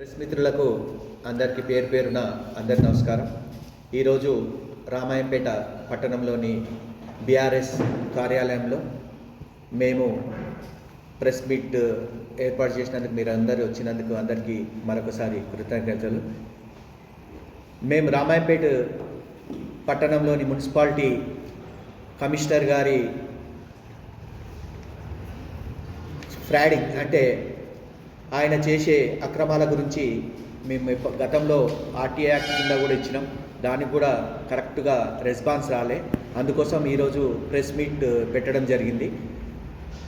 Press మిత్రులకు అందరికీ పేరు పేరున అందరి నమస్కారం. ఈరోజు రామాయంపేట పట్టణంలోని బీఆర్ఎస్ కార్యాలయంలో మేము ప్రెస్ మీట్ ఏర్పాటు చేసినందుకు మీరు అందరూ వచ్చినందుకు అందరికీ మరొకసారి కృతజ్ఞతలు. మేము రామాయంపేట పట్టణంలోని మున్సిపాలిటీ కమిషనర్ గారి ఫ్రాడింగ్ అంటే ఆయన చేసే అక్రమాల గురించి మేము గతంలో ఆర్టీఐ యాక్ట్ కింద కూడా ఇచ్చినాం. దానికి కూడా కరెక్ట్గా రెస్పాన్స్ రాలే. అందుకోసం ఈరోజు ప్రెస్ మీట్ పెట్టడం జరిగింది.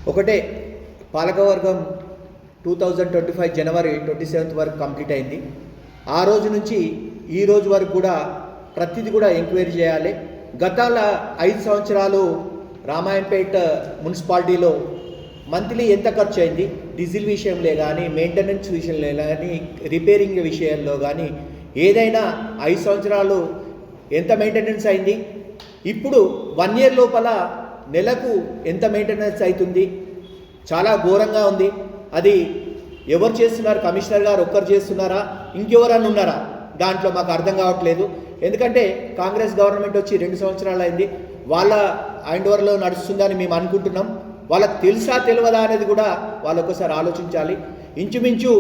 ఒకటే పాలకవర్గం టూ థౌజండ్ ట్వంటీ ఫైవ్ జనవరి ట్వంటీ సెవెంత్ వరకు కంప్లీట్ అయింది. ఆ రోజు నుంచి ఈ రోజు వరకు కూడా ప్రతిదీ కూడా ఎంక్వైరీ చేయాలి. గతాల ఐదు సంవత్సరాలు రామాయంపేట మున్సిపాలిటీలో మంత్లీ ఎంత ఖర్చు అయింది? డీజిల్ విషయంలో కానీ మెయింటెనెన్స్ విషయంలో కానీ రిపేరింగ్ విషయంలో కానీ ఏదైనా ఐదు సంవత్సరాలు ఎంత మెయింటెనెన్స్ అయింది? ఇప్పుడు వన్ ఇయర్ లోపల నెలకు ఎంత మెయింటెనెన్స్ అవుతుంది చాలా ఘోరంగా ఉంది. అది ఎవరు చేస్తున్నారు? కమిషనర్ గారు ఒక్కరు చేస్తున్నారా? ఇంకెవరన్నా ఉన్నారా? దాంట్లో మాకు అర్థం కావట్లేదు. ఎందుకంటే కాంగ్రెస్ గవర్నమెంట్ వచ్చి రెండు సంవత్సరాలు అయింది. వాళ్ళ హ్యాండ్ ఓవర్లో నడుస్తుందని మేము అనుకుంటున్నాం. వాళ్ళకి తెలుసా తెలియదా అనేది కూడా వాళ్ళు ఒకసారి ఆలోచించాలి. ఇంచుమించు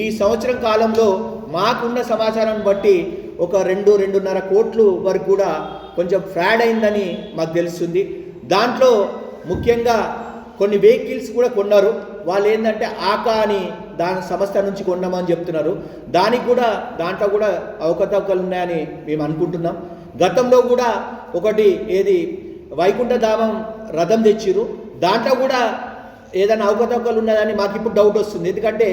ఈ సంవత్సరం కాలంలో మాకున్న సమాచారం బట్టి ఒక రెండు రెండున్నర కోట్లు వరకు కూడా కొంచెం ఫ్రాడ్ అయిందని మాకు తెలుస్తుంది. దాంట్లో ముఖ్యంగా కొన్ని వెహికల్స్ కూడా కొన్నారు. వాళ్ళు ఏంటంటే ఆకా అని దాని సంస్థ నుంచి కొన్నామని చెప్తున్నారు. దానికి కూడా దాంట్లో కూడా అవకతవకలు ఉన్నాయని మేము అనుకుంటున్నాం. గతంలో కూడా ఒకటి ఏది వైకుంఠధామం రథం తెచ్చిరు దాంట్లో కూడా ఏదైనా అవకతవకలు ఉన్నదని మాకు ఇప్పుడు డౌట్ వస్తుంది. ఎందుకంటే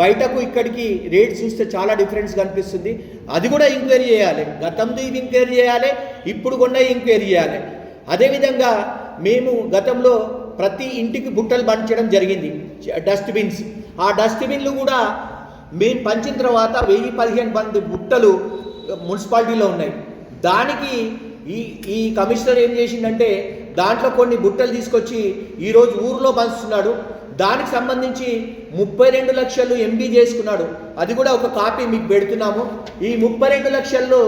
బయటకు ఇక్కడికి రేట్ చూస్తే చాలా డిఫరెన్స్ కనిపిస్తుంది. అది కూడా ఎంక్వైరీ చేయాలి. గతంది ఎంక్వైరీ చేయాలి ఇప్పుడు కూడా ఎంక్వైరీ చేయాలి. అదేవిధంగా మేము గతంలో ప్రతి ఇంటికి బుట్టలు పంచడం జరిగింది డస్ట్బిన్స్ ఆ డస్ట్బిన్లు కూడా మేము పంచిన తర్వాత వెయ్యి పదిహేను మంది బుట్టలు మున్సిపాలిటీలో ఉన్నాయి. దానికి ఈ ఈ కమిషనర్ ఏం చేసిందంటే దాంట్లో కొన్ని బుట్టలు తీసుకొచ్చి ఈరోజు ఊరిలో పంచుతున్నాడు. దానికి సంబంధించి ముప్పై రెండు లక్షలు ఎంబీ చేసుకున్నాడు. అది కూడా ఒక కాపీ మీకు పెడుతున్నాము. ఈ ముప్పై రెండు లక్షల్లో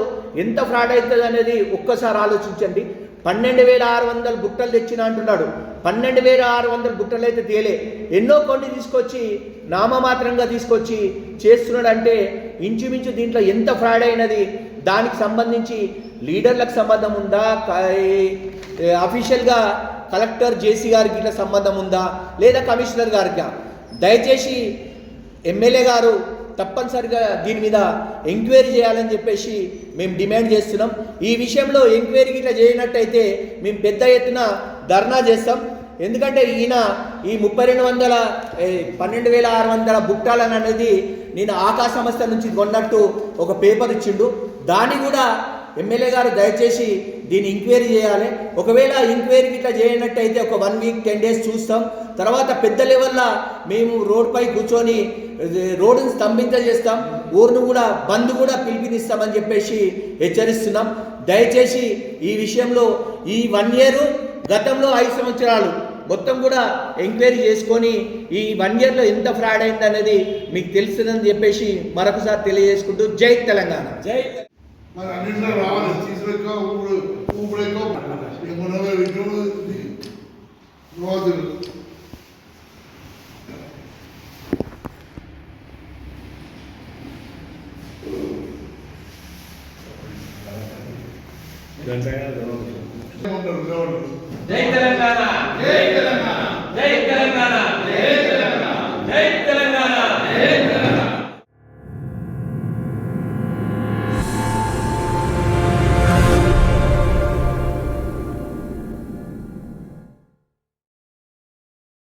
ఎంత ఫ్రాడ్ అవుతుంది అనేది ఒక్కసారి ఆలోచించండి. పన్నెండు వేల ఆరు వందల బుట్టలు తెచ్చిన అంటున్నాడు. పన్నెండు వేల ఆరు వందల బుట్టలు అయితే తేలే. ఎన్నో కొన్ని తీసుకొచ్చి నామమాత్రంగా తీసుకొచ్చి చేస్తున్నాడు అంటే ఇంచుమించు దీంట్లో ఎంత ఫ్రాడ్ అయినది? దానికి సంబంధించి లీడర్లకు సంబంధం ఉందా? అఫీషియల్గా కలెక్టర్ జేసీ గారికి ఇట్లా సంబంధం ఉందా? లేదా కమిషనర్ గారికి? దయచేసి ఎమ్మెల్యే గారు తప్పనిసరిగా దీని మీద ఎంక్వైరీ చేయాలని చెప్పేసి మేము డిమాండ్ చేస్తున్నాం. ఈ విషయంలో ఎంక్వైరీ ఇట్లా చేయనట్టయితే మేము పెద్ద ఎత్తున ధర్నా చేస్తాం. ఎందుకంటే ఈయన ఈ ముప్పై రెండు వందల పన్నెండు వేల ఆరు వందల బుక్టాలని అనేది నేను ఆకాశ సంస్థ నుంచి కొన్నట్టు ఒక పేపర్ ఇచ్చిండు. దాన్ని కూడా ఎమ్మెల్యే గారు దయచేసి దీన్ని ఎంక్వైరీ చేయాలి. ఒకవేళ ఎంక్వైరీకి ఇట్లా చేయనట్టయితే ఒక వన్ వీక్ టెన్ డేస్ చూస్తాం. తర్వాత పెద్ద లెవెల్లో మేము రోడ్పై కూర్చొని రోడ్డును స్తంభింపజేస్తాం. ఊరును కూడా బంద్ కూడా పిలిపినిస్తామని చెప్పేసి హెచ్చరిస్తున్నాం. దయచేసి ఈ విషయంలో ఈ వన్ ఇయర్ గతంలో ఐదు సంవత్సరాలు మొత్తం కూడా ఎంక్వైరీ చేసుకొని ఈ వన్ ఇయర్లో ఎంత ఫ్రాడ్ అయింది అనేది మీకు తెలుస్తుందని చెప్పేసి మరొకసారి తెలియజేసుకుంటూ జై తెలంగాణ. జై మరి అన్నింటిలో రావాలి. తీసుకెక్క ఊపిరి ఊపిరెక్క ఏమన్నా వింటున్నది రోజులు జై తెలంగాణ. జై తెలంగాణ. జై తెలంగాణ.